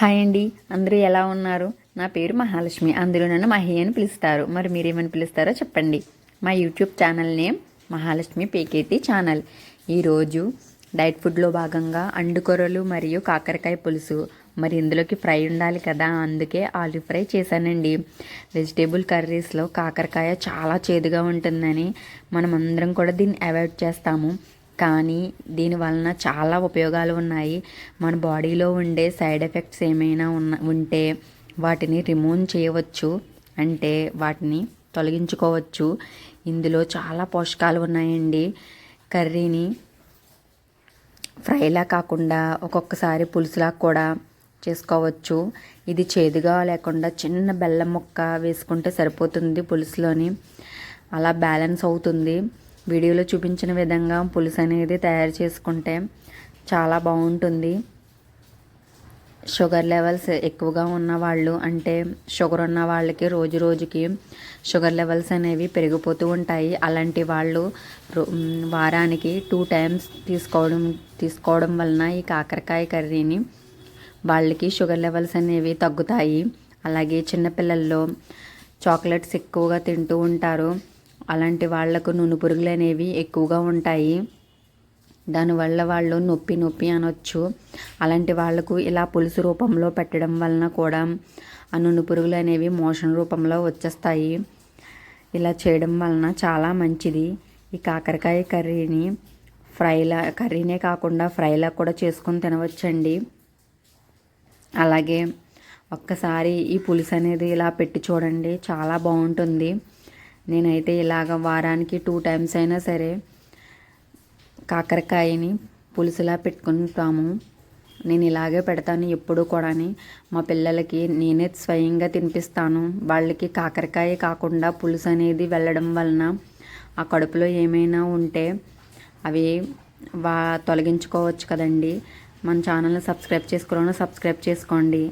Hi అండి. అందరూ ఎలా ఉన్నారు? నా పేరు మహాలక్ష్మి. అందులో నన్ను మహి అని పిలుస్తారు. మరి మీరేమని పిలుస్తారో చెప్పండి. మా YouTube channel name Mahalakshmi Peketi channel. ఈరోజు డైట్ ఫుడ్లో భాగంగా అండుకొరలు మరియు కాకరకాయ పులుసు. మరి ఇందులోకి ఫ్రై ఉండాలి కదా అందుకే ఆలు ఫ్రై చేశానండి. వెజిటేబుల్ కర్రీస్లో కాకరకాయ చాలా చేదుగా ఉంటుందని మనం అందరం కూడా దీన్ని అవాయిడ్ చేస్తాము. కానీ దీని వలన చాలా ఉపయోగాలు ఉన్నాయి. మన బాడీలో ఉండే సైడ్ ఎఫెక్ట్స్ ఏమైనా ఉన్న ఉంటే వాటిని రిమూవ్ చేయవచ్చు. అంటే వాటిని తొలగించుకోవచ్చు. ఇందులో చాలా పోషకాలు ఉన్నాయండి. కర్రీని ఫ్రైలా కాకుండా ఒక్కొక్కసారి పులుసులా కూడా చేసుకోవచ్చు. ఇది చేదుగా లేకుండా చిన్న బెల్లం ముక్క వేసుకుంటే సరిపోతుంది పులుసులోని. అలా బ్యాలెన్స్ అవుతుంది. వీడియోలో చూపించిన విధంగా పులుసు అనేది తయారు చేసుకుంటే చాలా బాగుంటుంది. షుగర్ లెవెల్స్ ఎక్కువగా ఉన్న వాళ్ళు అంటే షుగర్ ఉన్న వాళ్ళకి రోజు రోజుకి షుగర్ లెవెల్స్ అనేవి పెరిగిపోతూ ఉంటాయి. అలాంటి వాళ్ళు వారానికి టూ టైమ్స్ తీసుకోవడం తీసుకోవడం వలన ఈ కాకరకాయ కర్రీని వాళ్ళకి షుగర్ లెవెల్స్ అనేవి తగ్గుతాయి. అలాగే చిన్నపిల్లల్లో చాక్లెట్స్ ఎక్కువగా తింటూ ఉంటారు. అలాంటి వాళ్ళకు నును పురుగులు అనేవి ఎక్కువగా ఉంటాయి. దానివల్ల వాళ్ళు నొప్పి నొప్పి అనొచ్చు. అలాంటి వాళ్ళకు ఇలా పులుసు రూపంలో పెట్టడం వలన కూడా ఆ నును పురుగులు అనేవి మోషన్ రూపంలో వచ్చేస్తాయి. ఇలా చేయడం వలన చాలా మంచిది. ఈ కాకరకాయ కర్రీని ఫ్రైలా కర్రీనే కాకుండా ఫ్రైలా కూడా చేసుకొని తినవచ్చండి. అలాగే ఒక్కసారి ఈ పులుసు అనేది ఇలా పెట్టి చూడండి. చాలా బాగుంటుంది. నేనైతే ఇలాగ వారానికి టూ టైమ్స్ అయినా సరే కాకరకాయని పులుసులా పెట్టుకుంటాము. నేను ఇలాగే పెడతాను ఎప్పుడు కూడా మా పిల్లలకి నేనే స్వయంగా తినిపిస్తాను. వాళ్ళకి కాకరకాయ కాకుండా పులుసు అనేది వెళ్ళడం వలన ఆ కడుపులో ఏమైనా ఉంటే అవి వా తొలగించుకోవచ్చు కదండి. మన ఛానల్ని సబ్స్క్రైబ్ చేసుకోవాలని సబ్స్క్రైబ్ చేసుకోండి.